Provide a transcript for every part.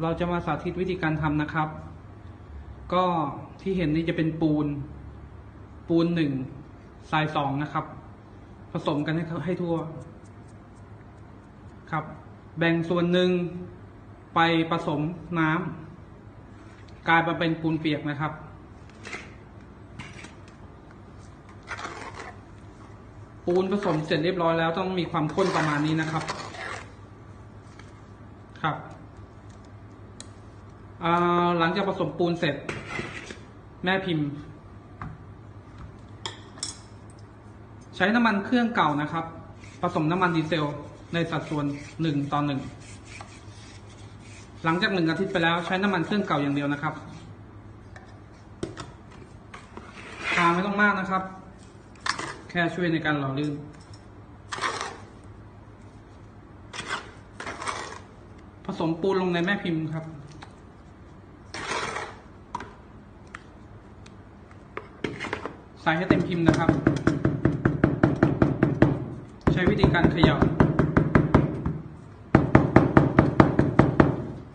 เราจะมาสาธิตวิธีการทำนะครับ ก็ที่เห็นนี่จะเป็นปูน ปูนหนึ่งทรายสองนะครับ ผสมกันให้ให้ทั่ว ครับ แบ่งส่วนหนึ่งไปผสมน้ำกลายมาเป็นปูนเปียกนะครับ ปูนผสมเสร็จเรียบร้อยแล้วต้องมีความข้นประมาณนี้นะครับ ครับ หลังจากผสมปูนเสร็จ แม่พิมพ์ ใช้น้ำมันเครื่องเก่านะครับ ผสมน้ำมันดีเซลในสัดส่วนหนึ่งต่อหนึ่งหลังจากหนึ่งอาทิตย์ไปแล้วใช้น้ำมันเครื่องเก่าอย่างเดียวนะครับทาไม่ต้องมากนะครับ แค่ช่วยในการหล่อลื่นผสมปูนลงในแม่พิมพ์ครับ ใส่ให้เต็มพิมพ์นะครับ ใช้วิธีการเขย่า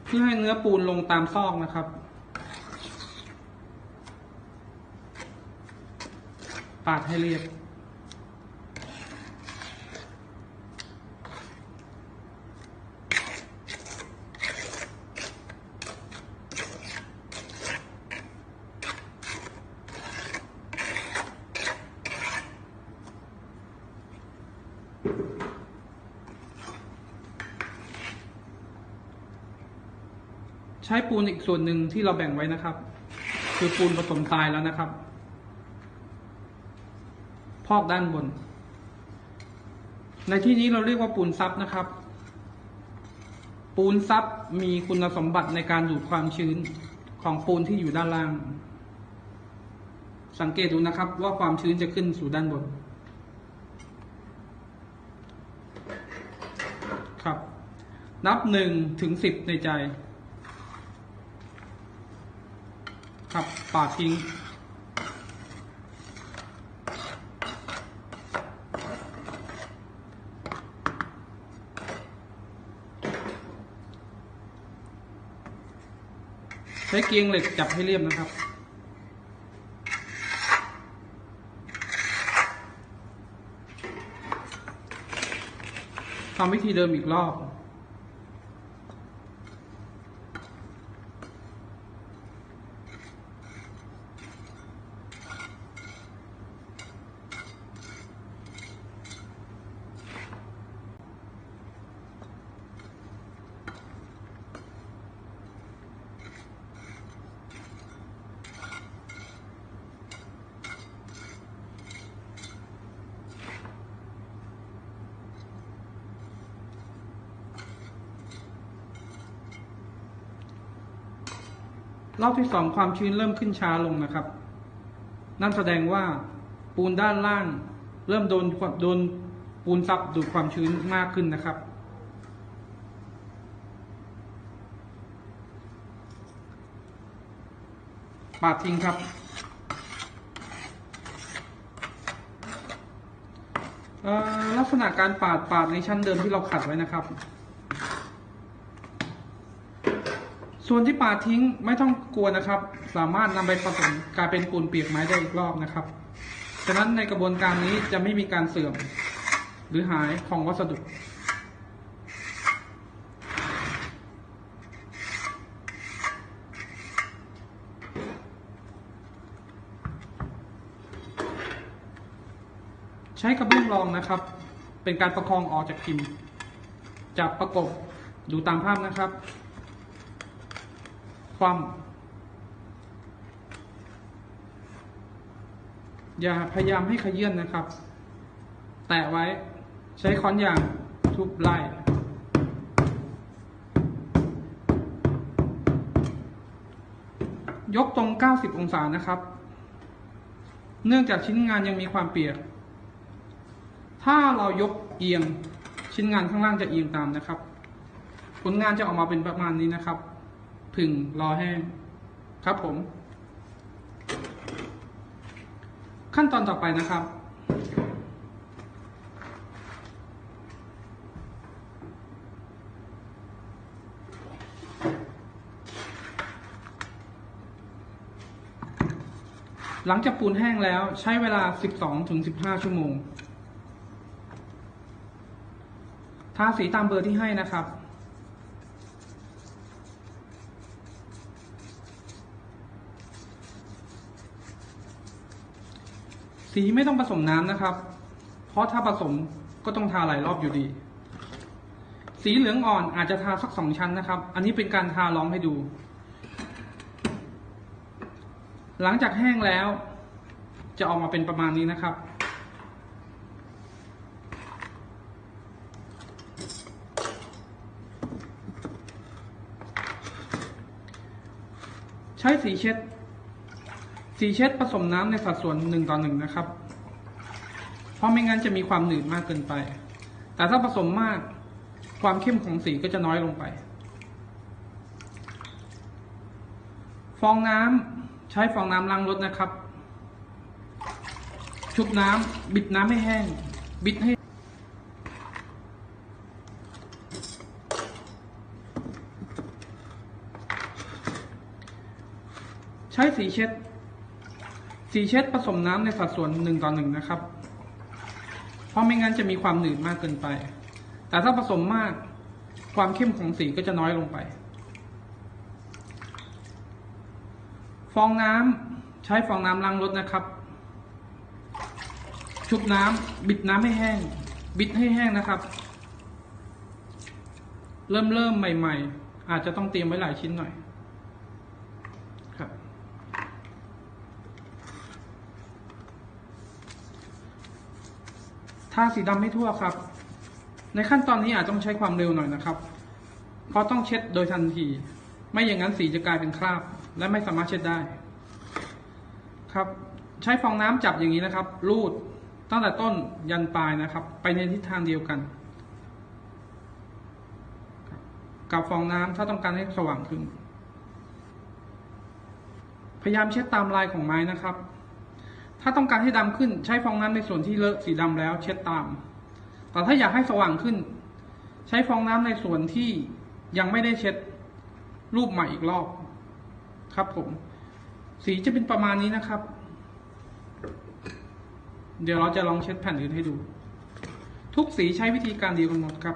เพื่อให้เนื้อปูนลงตามซอกนะครับปาดให้เรียบ ใช้ปูนอีกส่วนหนึ่งที่เราแบ่งไว้นะครับ คือปูนผสมทรายแล้วนะครับ พอกด้านบน ในที่นี้เราเรียกว่าปูนซับนะครับ ปูนซับมีคุณสมบัติในการดูดความชื้นของปูนที่อยู่ด้านล่าง สังเกตดูนะครับว่าความชื้นจะขึ้นสู่ด้านบน ครับ นับหนึ่งถึงสิบในใจครับปาดทิ้ง ใช้เกียงเหล็กจับให้เรียบนะครับทำวิธีเดิมอีกรอบ รอบที่สองความชื้นเริ่มขึ้นช้าลงนะครับ นั่นแสดงว่าปูนด้านล่าง เริ่มโดนโดนปูนซับดูดความชื้นมากขึ้นนะครับ ปาดทิ้งครับ ลักษณะการปาดปาดในชั้นเดิมที่เราขัดไว้นะครับ ส่วนที่ปาทิ้งไม่ต้องกลัวนะครับ สามารถนำไปผสมกลายเป็นปูนเปียกไม้ได้อีกรอบนะครับ ฉะนั้นในกระบวนการนี้จะไม่มีการเสื่อม หรือหายของวัสดุใช้กระเบื้องรองนะครับ เป็นการประคองออกจากพิมพ์ จับประกบดูตามภาพนะครับ ความอย่าพยายามให้ขยื่นนะครับ แตะไว้ใช้ค้อนยางทุบไล่ยกตรง 90 องศานะครับ เนื่องจากชิ้นงานยังมีความเปียก ถ้าเรายกเอียงชิ้นงานข้างล่างจะเอียงตามนะครับ ผลงานจะออกมาเป็นประมาณนี้นะครับ ผึ่งรอแห้งครับผม ขั้นตอนต่อไปนะครับ หลังจากปูนแห้งแล้วใช้เวลา 12-15 ชั่วโมง ทาสีตามเบอร์ที่ให้นะครับ สีไม่ต้องผสมน้ำนะครับ เพราะถ้าผสมก็ต้องทาหลายรอบอยู่ดี สีเหลืองอ่อนอาจจะทาสักสองชั้นนะครับ อันนี้เป็นการทาลองให้ดู หลังจากแห้งแล้ว จะออกมาเป็นประมาณนี้นะครับ ใช้สีเช็ด สีเช็ดผสมน้ำในสัดส่วนหนึ่งต่อหนึ่งนะครับ เพราะไม่งั้นจะมีความหนืดมากเกินไป แต่ถ้าผสมมากความเข้มของสีก็จะน้อยลงไป ฟองน้ำใช้ฟองน้ำล้างรถนะครับ ชุบน้ำบิดน้ำให้แห้ง บิดให้ใช้สีเช็ด สีเช็ดผสมน้ำในสัดส่วนหนึ่งต่อหนึ่งนะครับ เพราะไม่งั้นจะมีความหนืดมากเกินไป แต่ถ้าผสมมากความเข้มของสีก็จะน้อยลงไป ฟองน้ำใช้ฟองน้ำล้างรถนะครับ ชุบน้ำบิดน้ำให้แห้ง บิดให้แห้งนะครับ เริ่มเริ่มใหม่ ๆ อาจจะต้องเตรียมไว้หลายชิ้นหน่อย ครับ ทาสีดำให้ทั่วครับ ในขั้นตอนนี้อาจต้องใช้ความเร็วหน่อยนะครับ เพราะต้องเช็ดโดยทันที ไม่อย่างนั้นสีจะกลายเป็นคราบ และไม่สามารถเช็ดได้ ครับ ใช้ฟองน้ำจับอย่างนี้นะครับ รูดตั้งแต่ต้นยันปลายนะครับ ไปในทิศทางเดียวกัน กับฟองน้ำถ้าต้องการให้สว่างขึ้น พยายามเช็ดตามลายของไม้นะครับ ถ้าต้องการให้ดำขึ้นใช้ฟองน้ำในส่วนที่เลอะสีดำแล้วเช็ดตาม แต่ถ้าอยากให้สว่างขึ้น ใช้ฟองน้ำในส่วนที่ยังไม่ได้เช็ดรูปใหม่อีกรอบ ครับผม สีจะเป็นประมาณนี้นะครับ เดี๋ยวเราจะลองเช็ดแผ่นอื่นให้ดู ทุกสีใช้วิธีการเดียวกันหมดครับ